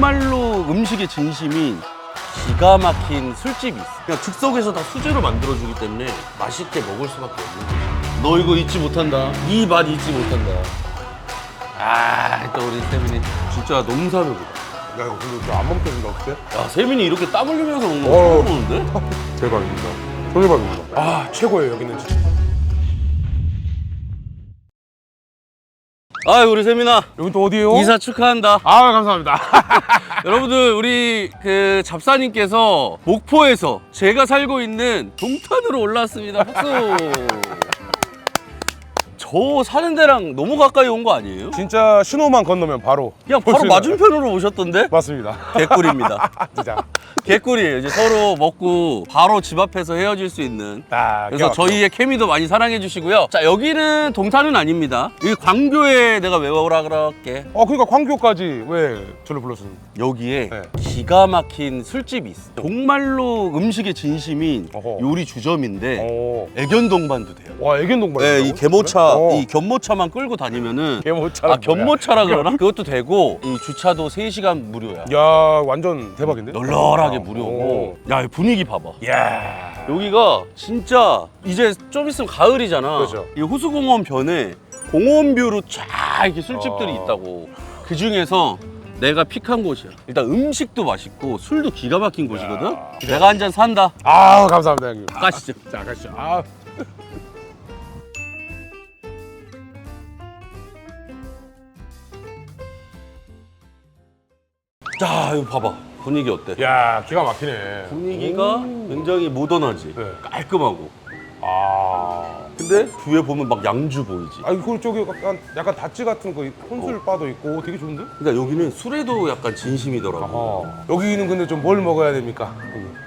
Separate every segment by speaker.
Speaker 1: 정말로 음식의 진심인 기가 막힌 술집이 있어. 그냥 즉석에서 다 수제로 만들어주기 때문에 맛있게 먹을 수밖에 없는 거야. 너 이거 잊지 못한다. 이 맛 잊지 못한다. 아, 또 우리 세민이 진짜 농사르다.
Speaker 2: 야 이거 근데 저안 멈춰진다 어때?
Speaker 1: 야, 세민이 이렇게 땀 흘리면서 먹는 거
Speaker 2: 어.
Speaker 1: 처음 보는데?
Speaker 2: 대박입니다. 소대박입니다. 아 최고예요 여기는 진짜.
Speaker 1: 아, 우리 세민아.
Speaker 2: 여기 또 어디예요?
Speaker 1: 이사 축하한다.
Speaker 2: 아 감사합니다.
Speaker 1: 여러분들 우리 그 잡사님께서 목포에서 제가 살고 있는 동탄으로 올라왔습니다. 박수. 저 사는 데랑 너무 가까이 온 거 아니에요?
Speaker 2: 진짜 신호만 건너면 바로.
Speaker 1: 그냥 바로
Speaker 2: 볼수 있는-
Speaker 1: 맞은편으로 오셨던데?
Speaker 2: 맞습니다.
Speaker 1: 개꿀입니다.
Speaker 2: 진짜.
Speaker 1: 개꿀이에요. 이제 서로 먹고 바로 집 앞에서 헤어질 수 있는.
Speaker 2: 아,
Speaker 1: 그래서. 저희의 케미도 많이 사랑해 주시고요. 자, 여기는 동탄은 아닙니다. 여기 광교에 내가 왜 오라 그럴게.
Speaker 2: 어 그러니까 광교까지 왜 저를 불렀습니까?
Speaker 1: 여기에
Speaker 2: 네.
Speaker 1: 기가 막힌 술집이 있어. 정말로 음식의 진심인
Speaker 2: 어허.
Speaker 1: 요리 주점인데
Speaker 2: 어.
Speaker 1: 애견 동반도 돼요.
Speaker 2: 와 애견 동반.
Speaker 1: 네, 이 개모차,
Speaker 2: 어.
Speaker 1: 이 견모차만 끌고 다니면은
Speaker 2: 개모차.
Speaker 1: 아 견모차라 그러나? 그것도 되고 이 주차도 3시간 무료야.
Speaker 2: 야 완전 대박인데?
Speaker 1: 널널하게
Speaker 2: 어.
Speaker 1: 무료고. 야, 이 분위기 봐봐.
Speaker 2: 야.
Speaker 1: 여기가 진짜 이제 좀 있으면 가을이잖아.
Speaker 2: 그렇죠.
Speaker 1: 이 호수공원 변에 공원 뷰로 쫙 이렇게 술집들이
Speaker 2: 어.
Speaker 1: 있다고. 그 중에서 내가 픽한 곳이야. 일단 음식도 맛있고 술도 기가 막힌 곳이거든. 내가 한 잔 산다.
Speaker 2: 아 감사합니다 형님.
Speaker 1: 가시죠.
Speaker 2: 자 가시죠. 아.
Speaker 1: 자, 이거 봐봐. 분위기 어때?
Speaker 2: 야 기가 막히네.
Speaker 1: 분위기가
Speaker 2: 오.
Speaker 1: 굉장히 모던하지.
Speaker 2: 네.
Speaker 1: 깔끔하고.
Speaker 2: 아.
Speaker 1: 근데 뒤에 보면 막 양주 보이지.
Speaker 2: 아 이거 저기 약간 약간 다찌 같은 거 혼술 바도 있고 되게 좋은데?
Speaker 1: 그러니까 여기는 술에도 약간 진심이더라고.
Speaker 2: 어. 여기는 근데 좀 뭘 먹어야 됩니까?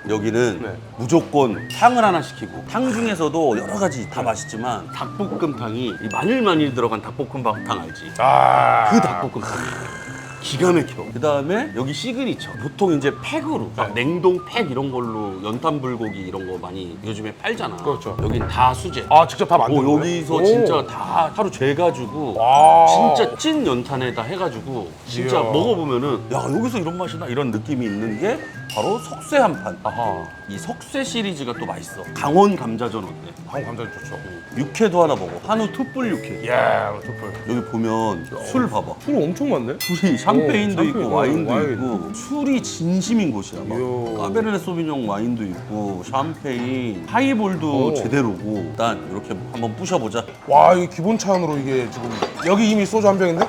Speaker 1: 여기는
Speaker 2: 네.
Speaker 1: 무조건 탕을 하나 시키고 탕 중에서도 여러 가지 다 맛있지만 닭볶음탕이 이 마늘 많이 들어간 닭볶음탕 알지?
Speaker 2: 아.
Speaker 1: 그 닭볶음탕 기가 막혀. 그 다음에 여기 시그니처. 보통 이제 팩으로 막
Speaker 2: 네.
Speaker 1: 냉동 팩 이런 걸로 연탄 불고기 이런 거 많이 요즘에 팔잖아.
Speaker 2: 그렇죠.
Speaker 1: 여긴 다 수제.
Speaker 2: 아 직접 다 만드는
Speaker 1: 오,
Speaker 2: 거예요?
Speaker 1: 여기서
Speaker 2: 오.
Speaker 1: 진짜 다 하루 재가지고
Speaker 2: 와.
Speaker 1: 진짜 찐 연탄에다 해가지고 진짜
Speaker 2: 이야.
Speaker 1: 먹어보면은 야 여기서 이런 맛이 나 이런 느낌이 있는 게 바로 석쇠 한판.
Speaker 2: 아하.
Speaker 1: 이 석쇠 시리즈가 또 맛있어. 강원 감자전 어때?
Speaker 2: 한국 감자 좋죠.
Speaker 1: 육회도 하나 먹어. 한우 투뿔 육회.
Speaker 2: 이야 촛불.
Speaker 1: 여기 보면 술 봐봐.
Speaker 2: 술 엄청 많네.
Speaker 1: 술이 샴페인도
Speaker 2: 오,
Speaker 1: 있고 와인도
Speaker 2: 와인.
Speaker 1: 있고 술이 진심인 곳이야. 막. 까베르네 소비뇽 와인도 있고 샴페인, 하이볼도
Speaker 2: 오.
Speaker 1: 제대로고 일단 이렇게 한번 부셔보자.
Speaker 2: 와 이게 기본 차원으로 이게 지금 여기 이미 소주 한 병인데?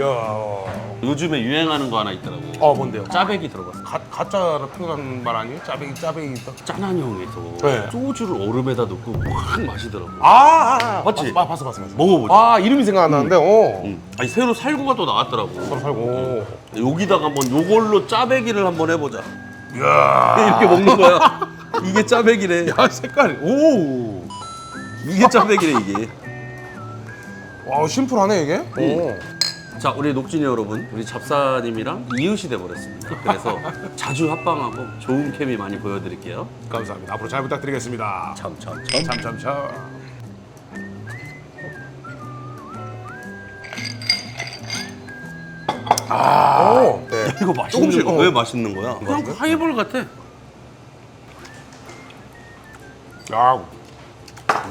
Speaker 2: 야.
Speaker 1: 요즘에 유행하는 거 하나 있더라고.
Speaker 2: 어 뭔데요?
Speaker 1: 짜배기 들어갔어.
Speaker 2: 가, 가짜로 표현한 말 아니에요? 짜배기 짜배기 있다.
Speaker 1: 짠한 형에서
Speaker 2: 네.
Speaker 1: 소주를 얼음에다 넣고 확 마시더라고.
Speaker 2: 아, 아, 아.
Speaker 1: 맞지?
Speaker 2: 봤어, 봤어, 봤어, 봤어.
Speaker 1: 먹어보자.
Speaker 2: 아 이름이 생각 안 나는데, 어.
Speaker 1: 응. 아니 새로 살구가 또 나왔더라고.
Speaker 2: 서로 살고.
Speaker 1: 여기다가 한번 요걸로 짜배기를 한번 해보자.
Speaker 2: 이야.
Speaker 1: 이렇게 먹는 거야. 이게 짜배기래.
Speaker 2: 야 색깔이. 오.
Speaker 1: 이게 짜배기래 이게.
Speaker 2: 와 심플하네 이게.
Speaker 1: 응.
Speaker 2: 오.
Speaker 1: 자 우리 녹진이 여러분, 우리 잡사님이랑 이웃이 돼버렸습니다. 그래서 자주 합방하고 좋은 케미 많이 보여드릴게요.
Speaker 2: 감사합니다. 앞으로 잘 부탁드리겠습니다.
Speaker 1: 참참 참.
Speaker 2: 참참참. 아. 네.
Speaker 1: 이거 맛있는
Speaker 2: 조금씩,
Speaker 1: 거
Speaker 2: 어.
Speaker 1: 왜 맛있는 거야? 그냥 하이볼 같아.
Speaker 2: 야.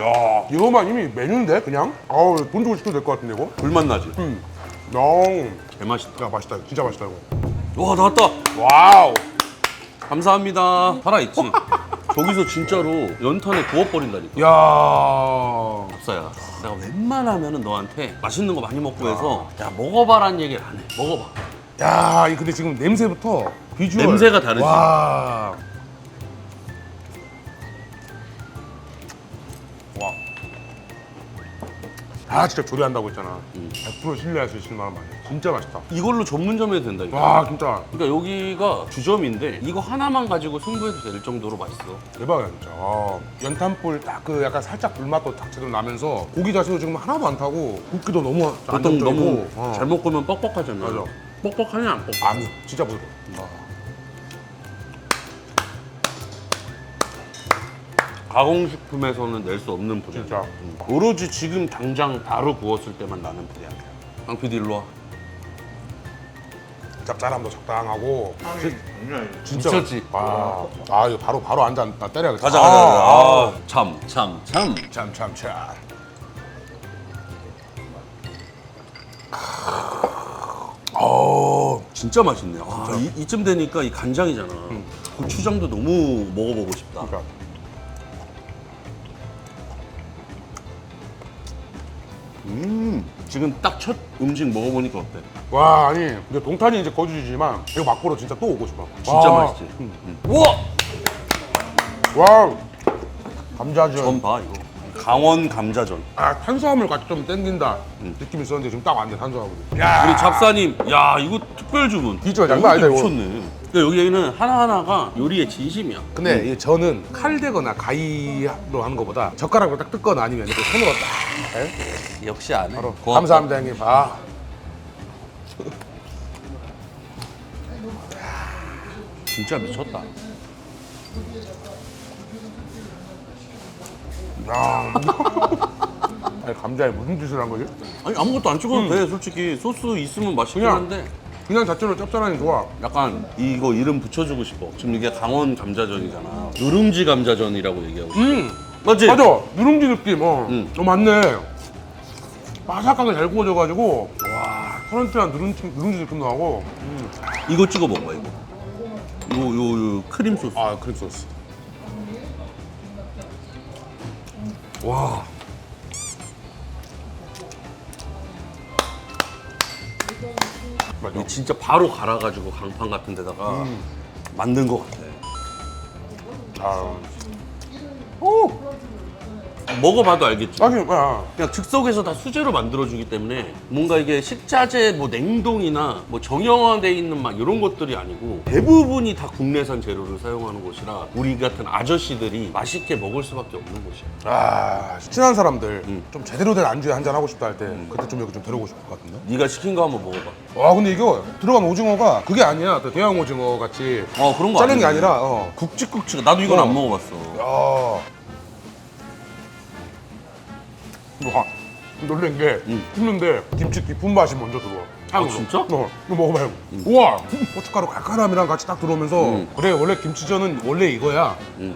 Speaker 2: 야. 이거만 이미 메뉴인데 그냥. 아우 돈 주고 시켜도 될 것 같은데 이거.
Speaker 1: 불맛 나지?
Speaker 2: 음. 야.
Speaker 1: 개 맛있다.
Speaker 2: 야 맛있다. 진짜 맛있다 이거.
Speaker 1: 와 나왔다.
Speaker 2: 와우.
Speaker 1: 감사합니다. 살아있지? 저기서 진짜로 연탄에 구워버린다니까.
Speaker 2: 야.
Speaker 1: 잡사야. 내가 웬만하면은 너한테 맛있는 거 많이 먹고 해서 야 먹어봐라는 얘기를 안 해. 먹어봐.
Speaker 2: 야, 이 근데 지금 냄새부터 비주얼
Speaker 1: 냄새가 다르지?
Speaker 2: 와. 와. 아, 진짜 조리한다고 했잖아. 100% 신뢰할 수 있을 만한 맛이야. 진짜 맛있다.
Speaker 1: 이걸로 전문점 해도 된다니까.
Speaker 2: 와, 진짜
Speaker 1: 그러니까 여기가 주점인데 이거 하나만 가지고 승부해도 될 정도로 맛있어.
Speaker 2: 대박이야, 진짜. 와. 연탄불 딱 그 약간 살짝 불맛도 딱 제대로 나면서 고기 자체도 지금 하나도 안 타고 굽기도 너무
Speaker 1: 보통
Speaker 2: 안정적이고.
Speaker 1: 너무
Speaker 2: 어.
Speaker 1: 잘 먹으면 뻑뻑하잖아.
Speaker 2: 맞아.
Speaker 1: 뻑뻑하냐 안 뻑뻑?
Speaker 2: 아니, 진짜 부드러워. 아.
Speaker 1: 가공식품에서는 낼 수 없는 불향.
Speaker 2: 진짜.
Speaker 1: 음. 오로지 지금 당장 바로 구웠을 때만 나는 불향이야. 강 PD 일로 와.
Speaker 2: 짭짤함도 적당하고 진- 진짜
Speaker 1: 미쳤지?
Speaker 2: 아, 아 이거 바로 바로 앉아 나 때려야겠다
Speaker 1: 가자 가자. 아, 참, 참, 참.
Speaker 2: 참참참 어
Speaker 1: 진짜 맛있네. 아, 이, 이쯤 되니까 이 간장이잖아. 고추장도 너무 먹어보고 싶다.
Speaker 2: 그러니까
Speaker 1: 음, 지금 딱 첫 음식 먹어보니까 어때?
Speaker 2: 와 아니 근데 동탄이 이제 거주지지만 이거 막보러 진짜 또 오고 싶어
Speaker 1: 진짜
Speaker 2: 와,
Speaker 1: 맛있지? 음. 우와!
Speaker 2: 와 감자전
Speaker 1: 전 봐, 이거. 강원 감자전.
Speaker 2: 아 탄수화물 같이 좀 땡긴다 느낌이 있었는데 지금 딱 왔네 탄수화물이 야
Speaker 1: 우리 잡사님, 야, 이거 특별 주문.
Speaker 2: 진짜 장난 아니다, 이거.
Speaker 1: 미쳤네. 그러니까 여기는 하나하나가 요리의 진심이야.
Speaker 2: 근데 이 저는 칼 대거나 가위로 하는 것보다 젓가락으로 딱 뜯거나 아니면 이렇게 손으로 딱 예?
Speaker 1: 역시 안 해.
Speaker 2: 바로
Speaker 1: 고맙다.
Speaker 2: 감사합니다 형님 아
Speaker 1: 진짜 미쳤다.
Speaker 2: 야. 아니 감자에 무슨 짓을 한 거지?
Speaker 1: 아니 아무것도 안 찍어도 돼 솔직히 소스 있으면 맛있긴
Speaker 2: 그냥.
Speaker 1: 한데
Speaker 2: 그냥 자체로 짭짤하니 좋아.
Speaker 1: 약간 이거 이름 붙여주고 싶어. 지금 이게 강원 감자전이잖아. 누룽지 감자전이라고 얘기하고
Speaker 2: 음.
Speaker 1: 맞지?
Speaker 2: 맞아. 누룽지 느낌. 어,
Speaker 1: 음.
Speaker 2: 어 맞네. 바삭하게 잘 구워져가지고 와 커런트한 누룽지, 누룽지 느낌도 나고.
Speaker 1: 이거 찍어 먹어봐 이거. 요, 요, 요 크림 소스.
Speaker 2: 아 크림 소스.
Speaker 1: 와 이게 진짜 바로 갈아가지고 강판 같은 데다가.
Speaker 2: 음.
Speaker 1: 만든 것 같아.
Speaker 2: 아
Speaker 1: 먹어봐도 알겠지
Speaker 2: 아니 야
Speaker 1: 그냥 즉석에서 다 수제로 만들어주기 때문에 뭔가 이게 식자재 뭐 냉동이나 뭐 정형화돼 있는 막 이런 것들이 아니고 대부분이 다 국내산 재료를 사용하는 곳이라 우리 같은 아저씨들이 맛있게 먹을 수밖에 없는 곳이야.
Speaker 2: 아, 친한 사람들
Speaker 1: 음.
Speaker 2: 좀 제대로 된 안주에 한잔 하고 싶다 할 때 그때 좀 여기 좀 데려오고 싶을 것 같은데
Speaker 1: 네가 시킨 거 한번 먹어봐.
Speaker 2: 와 근데 이거 들어간 오징어가 그게 아니야 또 대왕 오징어 같이
Speaker 1: 어 그런 거
Speaker 2: 자른 게
Speaker 1: 아니네.
Speaker 2: 아니라 어.
Speaker 1: 굵직굵직. 나도 이건
Speaker 2: 어.
Speaker 1: 안 먹어봤어.
Speaker 2: 야. 와 놀란 게
Speaker 1: 음.
Speaker 2: 씹는데 김치 깊은 맛이 먼저 들어와 향으로.
Speaker 1: 진짜?
Speaker 2: 어 이거 먹어봐요 우와 고춧가루 칼칼함이랑 같이 딱 들어오면서
Speaker 1: 음.
Speaker 2: 그래 원래 김치전은 원래 이거야
Speaker 1: 음.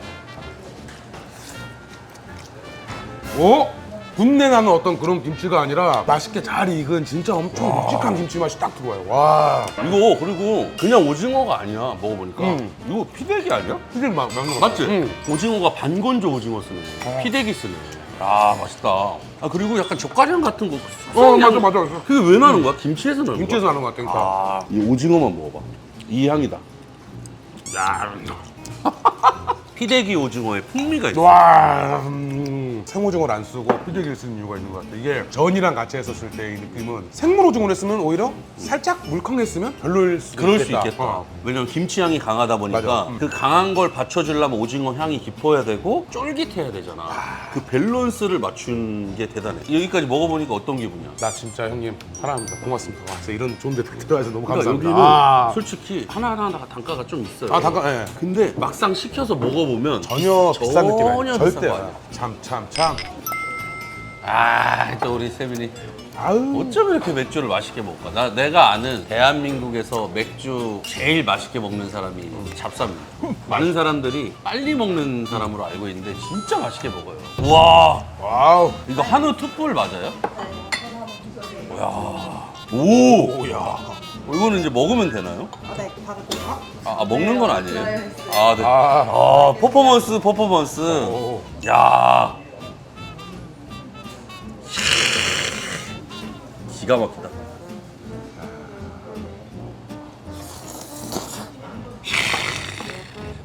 Speaker 2: 어? 군내 나는 어떤 그런 김치가 아니라 맛있게 잘 익은 진짜 엄청 묵직한 김치 맛이 딱 들어와요 와
Speaker 1: 이거 그리고 그냥 오징어가 아니야 먹어보니까
Speaker 2: 음.
Speaker 1: 이거 피대기 아니야?
Speaker 2: 피디 막 먹는 거
Speaker 1: 맞지?
Speaker 2: 응.
Speaker 1: 오징어가 반건조 오징어 쓰네.
Speaker 2: 어.
Speaker 1: 피대기 쓰네. 아 맛있다. 아 그리고 약간 젓갈향 같은 거.
Speaker 2: 어 맞아 맞아
Speaker 1: 그게 왜 나는 거야? 김치에서 나는
Speaker 2: 김치에서? 나는 것 같으니까
Speaker 1: 아, 이 오징어만 먹어봐. 이 향이다. 야, 피대기 오징어의 풍미가 있어.
Speaker 2: 와 음, 생오징어를 안 쓰고 피디기를 쓰는 이유가 있는 것 같아 이게 전이랑 같이 했었을 때 이 느낌은 생물 오징어를 했으면 오히려 살짝 물컹했으면 별로일 수도
Speaker 1: 그럴
Speaker 2: 있겠다.
Speaker 1: 수 있겠다.
Speaker 2: 어.
Speaker 1: 왜냐면 김치 향이 강하다 보니까
Speaker 2: 맞아. 음.
Speaker 1: 그 강한 걸 받쳐주려면 오징어 향이 깊어야 되고 쫄깃해야 되잖아. 그 밸런스를 맞춘 게 대단해. 여기까지 먹어보니까 어떤 기분이야?
Speaker 2: 나 진짜 형님 사랑합니다 고맙습니다 와, 진짜 이런 좋은 데 들어와서 너무
Speaker 1: 그러니까
Speaker 2: 감사합니다
Speaker 1: 여기는
Speaker 2: 아,
Speaker 1: 솔직히 하나하나가 단가가 좀 있어요.
Speaker 2: 아 잠깐 예.
Speaker 1: 근데 막상 시켜서 먹어보면
Speaker 2: 전혀 비싼 아니야
Speaker 1: 비싼
Speaker 2: 절대
Speaker 1: 거 아니야.
Speaker 2: 참참참
Speaker 1: 아, 또 우리 세빈이
Speaker 2: 아우
Speaker 1: 어쩜 이렇게 맥주를 맛있게 먹을까? 나 내가 아는 대한민국에서 맥주 제일 맛있게 먹는 사람이 잡사입니다. 많은 사람들이 빨리 먹는 사람으로 알고 있는데 진짜 맛있게 먹어요. 와,
Speaker 2: 와우
Speaker 1: 이거 한우 투뿔 맞아요? 야, 오,
Speaker 2: 오야
Speaker 1: 어, 이거는 이제 먹으면 되나요?
Speaker 3: 아, 네, 바로 드세요.
Speaker 1: 아, 아, 먹는 건 아니에요? 아, 네.
Speaker 2: 아,
Speaker 1: 아, 퍼포먼스, 퍼포먼스.
Speaker 2: 오.
Speaker 1: 야. 기가 막히다.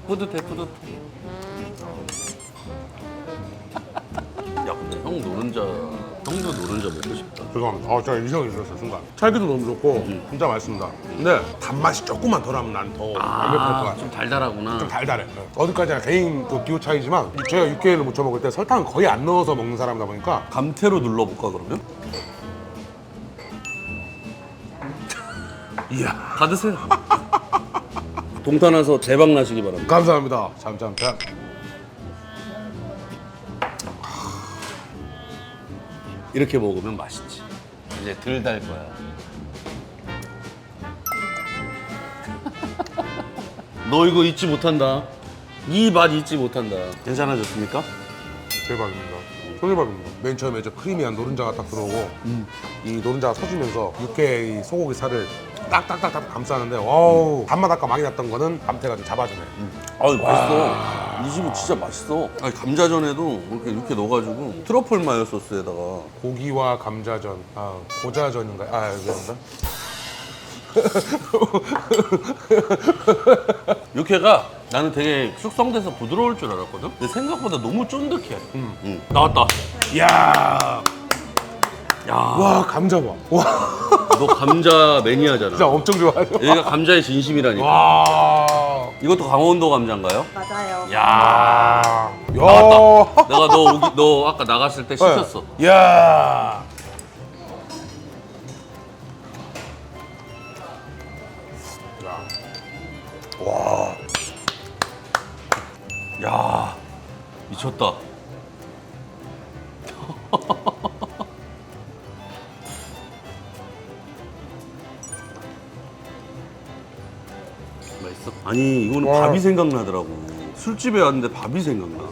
Speaker 1: 뿌듯해, 뿌듯해. 야, 근데 형 노른자, 형도 노른자 먹고 싶다.
Speaker 2: 죄송합니다. 아, 제가 이성이 있었어요, 순간. 찰기도 너무 좋고, 진짜 맛있습니다. 근데 단맛이 조금만 덜하면 난 더 완벽할 것
Speaker 1: 아,
Speaker 2: 같아요.
Speaker 1: 좀 달달하구나.
Speaker 2: 좀 달달해. 어디까지나 개인 또 기호 차이지만 제가 육개를 무쳐 먹을 때 설탕 거의 안 넣어서 먹는 사람이다 보니까
Speaker 1: 감태로 눌러볼까, 그러면?
Speaker 2: 이야
Speaker 1: 받으세요. 동탄 와서 대박 나시기 바랍니다.
Speaker 2: 감사합니다. 참참참.
Speaker 1: 이렇게 먹으면 맛있지. 이제 덜 달 거야. 너 이거 잊지 못한다. 이 맛 잊지 못한다. 괜찮아졌습니까?
Speaker 2: 대박입니다. 소대박입니다. 맨 처음에 저 크리미한 노른자가 딱 들어오고 이 노른자가 터지면서 육회 이 소고기 살을 딱딱딱딱 감싸는데 어우 단맛 아까 많이 났던 거는 감태가 좀 잡아주네.
Speaker 1: 아유 맛있어. 이 집이 진짜 맛있어. 아니, 감자전에도 이렇게 이렇게 넣어가지고 트러플 마요 소스에다가
Speaker 2: 고기와 감자전, 아 고자전인가요? 아 죄송합니다.
Speaker 1: 육회가 나는 되게 숙성돼서 부드러울 줄 알았거든. 근데 생각보다 너무 쫀득해. 응. 나왔다.
Speaker 2: 이야,
Speaker 1: 야,
Speaker 2: 와 감자 봐. 와
Speaker 1: 너 감자 매니아잖아.
Speaker 2: 진짜 엄청 좋아요.
Speaker 1: 얘가 감자의 진심이라니까.
Speaker 2: 와,
Speaker 1: 이것도 강원도 감자인가요?
Speaker 3: 맞아요.
Speaker 1: 야,
Speaker 2: 야,
Speaker 1: 나왔다. 내가 너 오기, 너 아까 나갔을 때 시켰어.
Speaker 2: 야. 야. 와.
Speaker 1: 야, 미쳤다. 아니 이거는
Speaker 2: 와.
Speaker 1: 밥이 생각나더라고. 술집에 왔는데 밥이 생각나.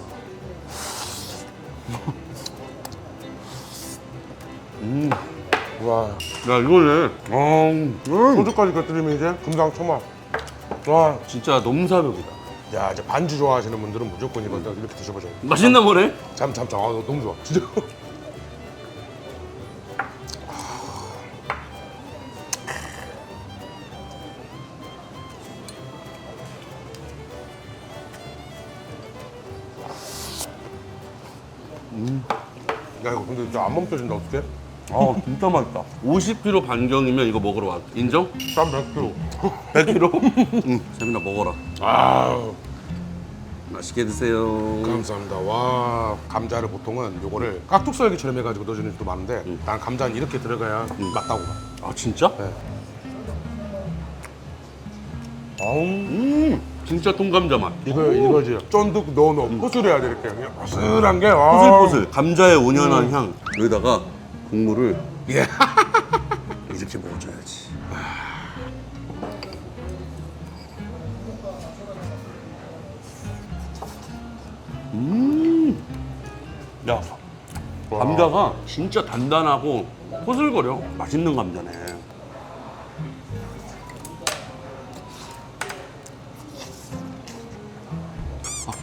Speaker 2: 와.
Speaker 1: 야 이거네.
Speaker 2: 음. 소주까지 곁들이면 이제 금상첨화. 와.
Speaker 1: 진짜 넘사벽이다.
Speaker 2: 야, 이제 반주 좋아하시는 분들은 무조건 이거 이렇게 드셔보셔야 돼.
Speaker 1: 맛있나 보네.
Speaker 2: 참, 참, 참. 아, 너무 좋아. 진짜. 진짜 안 멈춰진다, 어떡해?
Speaker 1: 아 진짜 맛있다. 50kg 반경이면 이거 먹으러 와. 인정?
Speaker 2: 쌈 100kg.
Speaker 1: 100kg? 응. 세민아 먹어라.
Speaker 2: 아
Speaker 1: 맛있게 드세요.
Speaker 2: 감사합니다. 와 감자를 보통은 요거를 깍둑썰기처럼 해가지고 넣어주는 집도 많은데 난 감자는 이렇게 들어가야 맞다고 봐.
Speaker 1: 아 진짜?
Speaker 2: 네. 아우
Speaker 1: 음 진짜 통감자 맛.
Speaker 2: 이거 이거지. 쫀득 넣어놓 포슬해야 돼 이렇게 그냥 포슬한 게. 와.
Speaker 1: 포슬포슬. 감자의 온연한 향. 여기다가 국물을
Speaker 2: 예.
Speaker 1: 이렇게 먹어줘야지. 음. 야, 감자가 진짜 단단하고 포슬거려. 맛있는 감자네.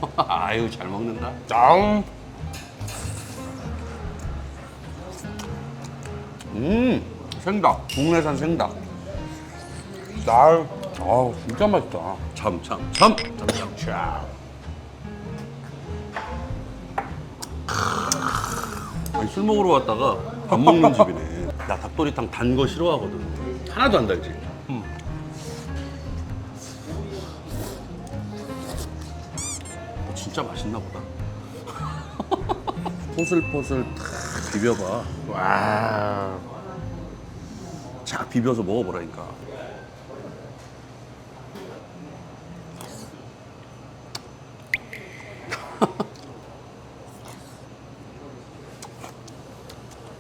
Speaker 1: 아유 잘 먹는다.
Speaker 2: 짱.
Speaker 1: 음 생닭 국내산 생닭.
Speaker 2: 짱.
Speaker 1: 아 진짜 맛있다. 참참 참.
Speaker 2: 자.
Speaker 1: 아니, 술 먹으러 왔다가 밥 먹는 집이네. 나 닭도리탕 단 거 싫어하거든. 하나도 안 달지. 진짜 맛있나 보다. 포슬포슬 탁 비벼봐.
Speaker 2: 와.
Speaker 1: 착 비벼서 먹어보라니까.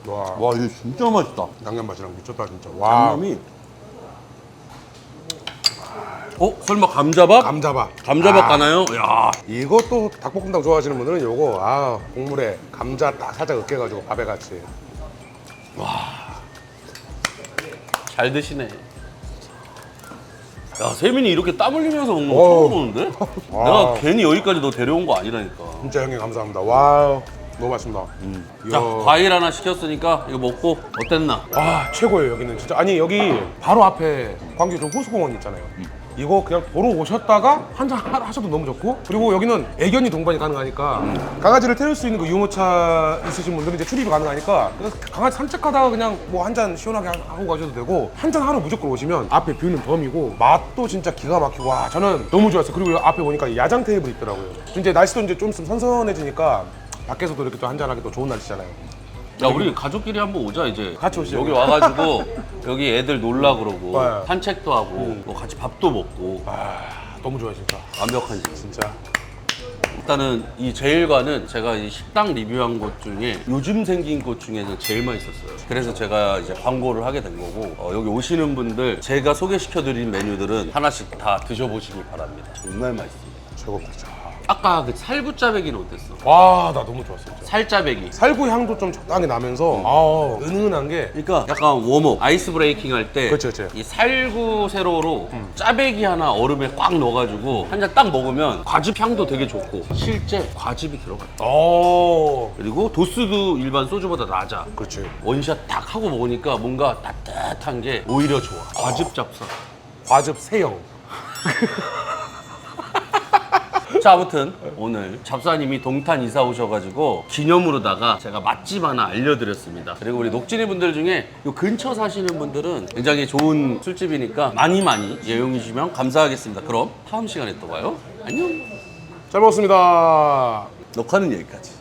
Speaker 2: 와.
Speaker 1: 와 이거 진짜 맛있다.
Speaker 2: 양념 맛이랑 미쳤다 진짜. 와.
Speaker 1: 양념이. 어 설마 감자밥?
Speaker 2: 감자밥.
Speaker 1: 감자밥
Speaker 2: 아,
Speaker 1: 가나요? 야
Speaker 2: 이것도 닭볶음탕 좋아하시는 분들은 요거 아 국물에 감자 딱 살짝 으깨가지고 밥에 같이.
Speaker 1: 잘 드시네. 야, 세민이 이렇게 땀 흘리면서 먹는 거
Speaker 2: 어우.
Speaker 1: 처음 보는데?
Speaker 2: 와.
Speaker 1: 내가 괜히 여기까지 너 데려온 거 아니라니까.
Speaker 2: 진짜 형님 감사합니다. 와. 너무 맛있습니다.
Speaker 1: 자,
Speaker 2: 이야.
Speaker 1: 과일 하나 시켰으니까 이거 먹고 어땠나?
Speaker 2: 와 최고예요 여기는 진짜 아니 여기 바로 앞에 광교점 호수공원 있잖아요 이거 그냥 보러 오셨다가 한잔 하- 하셔도 너무 좋고. 그리고 여기는 애견이 동반이 가능하니까 강아지를 태울 수 있는 그 유모차 있으신 분들은 이제 출입이 가능하니까 그래서 강아지 산책하다가 그냥 뭐 한 잔 시원하게 하- 하고 가셔도 되고 한 잔 하러 무조건 오시면 앞에 뷰는 덤이고 맛도 진짜 기가 막히고 와 저는 너무 좋았어요. 그리고 앞에 보니까 야장 테이블 있더라고요. 이제 날씨도 이제 좀 선선해지니까 밖에서도 이렇게 또 한잔하기 또 좋은 날씨잖아요
Speaker 1: 야, 우리 가족끼리 한번 오자, 이제.
Speaker 2: 같이 오시죠.
Speaker 1: 여기 와가지고, 여기 애들 놀라 그러고,
Speaker 2: 네.
Speaker 1: 산책도 하고, 뭐 같이 밥도 먹고,
Speaker 2: 아 너무 좋아요 진짜
Speaker 1: 완벽한 집.
Speaker 2: 진짜
Speaker 1: 일단은 이 제일과는 제가 이 식당 리뷰한 곳 중에 요즘 생긴 곳 중에서 제일 맛있었어요. 그래서 제가 이제 광고를 하게 된 거고 어, 여기 오시는 분들 제가 소개시켜드린 메뉴들은 하나씩 다 드셔보시길 바랍니다. 정말 맛있습니다.
Speaker 2: 최고입니다.
Speaker 1: 아까 그 살구짜배기는 어땠어?
Speaker 2: 와, 나 너무 좋았어. 진짜.
Speaker 1: 살짜배기.
Speaker 2: 살구 향도 좀 적당히 나면서 아, 은은한 게
Speaker 1: 그러니까 약간 웜업, 아이스 브레이킹 할때
Speaker 2: 그치, 그치.
Speaker 1: 이 살구 세로로 짜배기 하나 얼음에 꽉 넣어가지고 한 잔 딱 먹으면 과즙 향도 되게 좋고 실제 과즙이 들어가요.
Speaker 2: 어.
Speaker 1: 그리고 도수도 일반 소주보다 낮아.
Speaker 2: 그렇지.
Speaker 1: 원샷 딱 하고 먹으니까 뭔가 따뜻한 게 오히려 좋아. 과즙 잡사.
Speaker 2: 과즙 세영.
Speaker 1: 자 아무튼 오늘 잡사님이 동탄 이사 오셔가지고 기념으로다가 제가 맛집 하나 알려드렸습니다. 그리고 우리 녹진이 분들 중에 요 근처 사시는 분들은 굉장히 좋은 술집이니까 많이 많이 이용해 주시면 감사하겠습니다. 그럼 다음 시간에 또 봐요. 안녕.
Speaker 2: 잘 먹었습니다.
Speaker 1: 녹화는 여기까지.